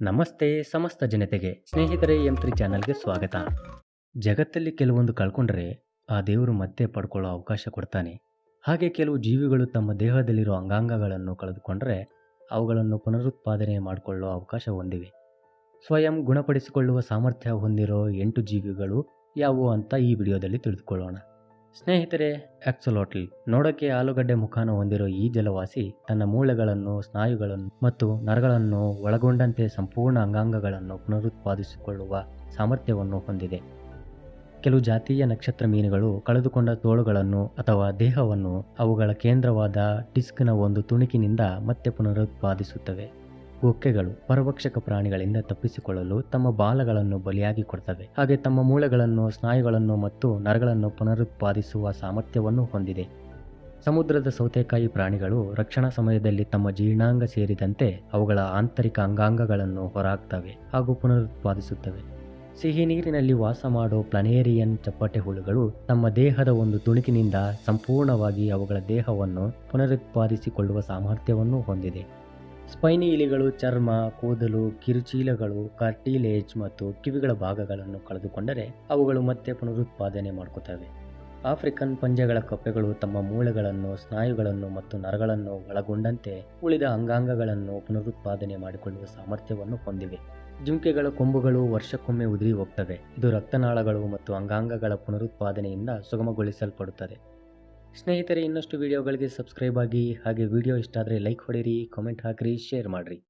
ನಮಸ್ತೆ ಸಮಸ್ತ ಜನತೆಗೆ. ಸ್ನೇಹಿತರೆ ಎಂ ತ್ರಿ ಚಾನಲ್ಗೆ ಸ್ವಾಗತ. ಜಗತ್ತಲ್ಲಿ ಕೆಲವೊಂದು ಕಳ್ಕೊಂಡ್ರೆ ಆ ದೇವರು ಮತ್ತೆ ಪಡ್ಕೊಳ್ಳೋ ಅವಕಾಶ ಕೊಡ್ತಾನೆ. ಹಾಗೆ ಕೆಲವು ಜೀವಿಗಳು ತಮ್ಮ ದೇಹದಲ್ಲಿರೋ ಅಂಗಾಂಗಗಳನ್ನು ಕಳೆದುಕೊಂಡ್ರೆ ಅವುಗಳನ್ನು ಪುನರುತ್ಪಾದನೆ ಮಾಡಿಕೊಳ್ಳೋ ಅವಕಾಶ ಹೊಂದಿವೆ. ಸ್ವಯಂ ಗುಣಪಡಿಸಿಕೊಳ್ಳುವ ಸಾಮರ್ಥ್ಯ ಹೊಂದಿರೋ ಎಂಟು ಜೀವಿಗಳು ಯಾವುವು ಅಂತ ಈ ವಿಡಿಯೋದಲ್ಲಿ ತಿಳಿದುಕೊಳ್ಳೋಣ. ಸ್ನೇಹಿತರೆ ಆಕ್ಸೊಲೋಟ್ಲ್ ನೋಡಕ್ಕೆ ಆಲೂಗಡ್ಡೆ ಮುಖಾನ ಹೊಂದಿರೋ ಈ ಜಲವಾಸಿ ತನ್ನ ಮೂಳೆಗಳನ್ನು, ಸ್ನಾಯುಗಳನ್ನು ಮತ್ತು ನರಗಳನ್ನು ಒಳಗೊಂಡಂತೆ ಸಂಪೂರ್ಣ ಅಂಗಾಂಗಗಳನ್ನು ಪುನರುತ್ಪಾದಿಸಿಕೊಳ್ಳುವ ಸಾಮರ್ಥ್ಯವನ್ನು ಹೊಂದಿದೆ. ಕೆಲವು ಜಾತೀಯ ನಕ್ಷತ್ರ ಮೀನುಗಳು ಕಳೆದುಕೊಂಡ ತೋಳುಗಳನ್ನು ಅಥವಾ ದೇಹವನ್ನು ಅವುಗಳ ಕೇಂದ್ರವಾದ ಡಿಸ್ಕ್ನ ಒಂದು ತುಣುಕಿನಿಂದ ಮತ್ತೆ ಪುನರುತ್ಪಾದಿಸುತ್ತವೆ. ಗುಕ್ಕೆಗಳು ಪರಭಕ್ಷಕ ಪ್ರಾಣಿಗಳಿಂದ ತಪ್ಪಿಸಿಕೊಳ್ಳಲು ತಮ್ಮ ಬಾಲಗಳನ್ನು ಬಲಿಯಾಗಿ ಕೊಡ್ತವೆ. ಹಾಗೆ ತಮ್ಮ ಮೂಳೆಗಳನ್ನು, ಸ್ನಾಯುಗಳನ್ನು ಮತ್ತು ನರಗಳನ್ನು ಪುನರುತ್ಪಾದಿಸುವ ಸಾಮರ್ಥ್ಯವನ್ನು ಹೊಂದಿದೆ. ಸಮುದ್ರದ ಸೌತೆಕಾಯಿ ಪ್ರಾಣಿಗಳು ರಕ್ಷಣಾ ಸಮಯದಲ್ಲಿ ತಮ್ಮ ಜೀರ್ಣಾಂಗ ಸೇರಿದಂತೆ ಅವುಗಳ ಆಂತರಿಕ ಅಂಗಾಂಗಗಳನ್ನು ಹೊರಹಾಕ್ತವೆ ಹಾಗೂ ಪುನರುತ್ಪಾದಿಸುತ್ತವೆ. ಸಿಹಿ ನೀರಿನಲ್ಲಿ ವಾಸ ಮಾಡೋ ಪ್ಲನೇರಿಯನ್ ಚಪ್ಪಟೆ ಹುಳುಗಳು ತಮ್ಮ ದೇಹದ ಒಂದು ತುಣುಕಿನಿಂದ ಸಂಪೂರ್ಣವಾಗಿ ಅವುಗಳ ದೇಹವನ್ನು ಪುನರುತ್ಪಾದಿಸಿಕೊಳ್ಳುವ ಸಾಮರ್ಥ್ಯವನ್ನು ಹೊಂದಿದೆ. ಸ್ಪೈನಿ ಇಲಿಗಳು ಚರ್ಮ, ಕೂದಲು, ಕಿರುಚೀಲಗಳು, ಕಾರ್ಟಿಲೇಜ್ ಮತ್ತು ಕಿವಿಗಳ ಭಾಗಗಳನ್ನು ಕಳೆದುಕೊಂಡರೆ ಅವುಗಳು ಮತ್ತೆ ಪುನರುತ್ಪಾದನೆ ಮಾಡ್ಕೋತವೆ. ಆಫ್ರಿಕನ್ ಪಂಜಗಳ ಕಪ್ಪೆಗಳು ತಮ್ಮ ಮೂಳೆಗಳನ್ನು, ಸ್ನಾಯುಗಳನ್ನು ಮತ್ತು ನರಗಳನ್ನು ಒಳಗೊಂಡಂತೆ ಉಳಿದ ಅಂಗಾಂಗಗಳನ್ನು ಪುನರುತ್ಪಾದನೆ ಮಾಡಿಕೊಳ್ಳುವ ಸಾಮರ್ಥ್ಯವನ್ನು ಹೊಂದಿವೆ. ಜಿಂಕೆಗಳ ಕೊಂಬುಗಳು ವರ್ಷಕ್ಕೊಮ್ಮೆ ಉದುರಿ ಹೋಗ್ತವೆ. ಇದು ರಕ್ತನಾಳಗಳು ಮತ್ತು ಅಂಗಾಂಗಗಳ ಪುನರುತ್ಪಾದನೆಯಿಂದ ಸುಗಮಗೊಳಿಸಲ್ಪಡುತ್ತದೆ. ಸ್ನೇಹಿತರೆ, ಇನ್ನಷ್ಟು ವಿಡಿಯೋಗಳಿಗೆ ಸಬ್ಸ್ಕ್ರೈಬ್ ಆಗಿ ಹಾಗೆ ವಿಡಿಯೋ ಇಷ್ಟ ಆದರೆ ಲೈಕ್ ಹೊಡೀರಿ ಕಾಮೆಂಟ್ ಹಾಕಿರಿ ಶೇರ್ ಮಾಡಿರಿ.